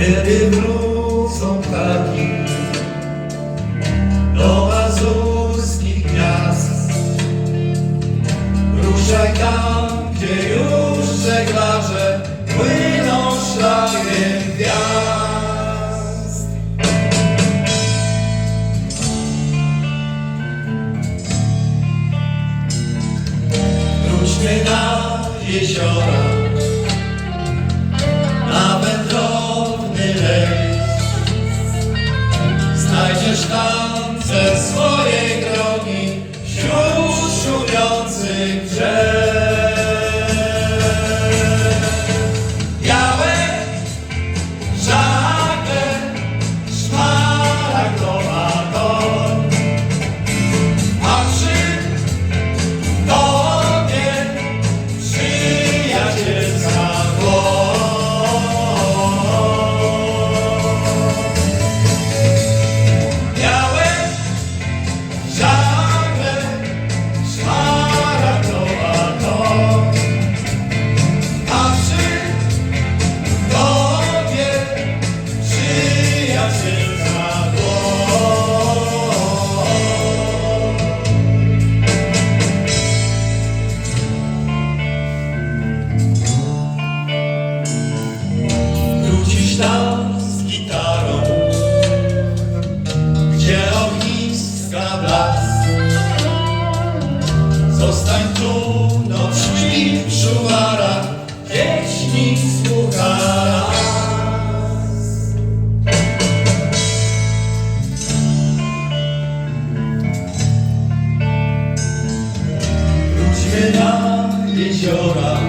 Kiedy wrócą ptaki do mazurskich miast, ruszaj tam, gdzie już żeglarze płyną szlakiem gwiazd. Wróćmy na jeziora, Znajdziesz tam ze swojej drogi wśród szumiących drzew. Zostań tu, noc śpi w szuwarach, pieśni słucha raz. Wróćmy na jeziora,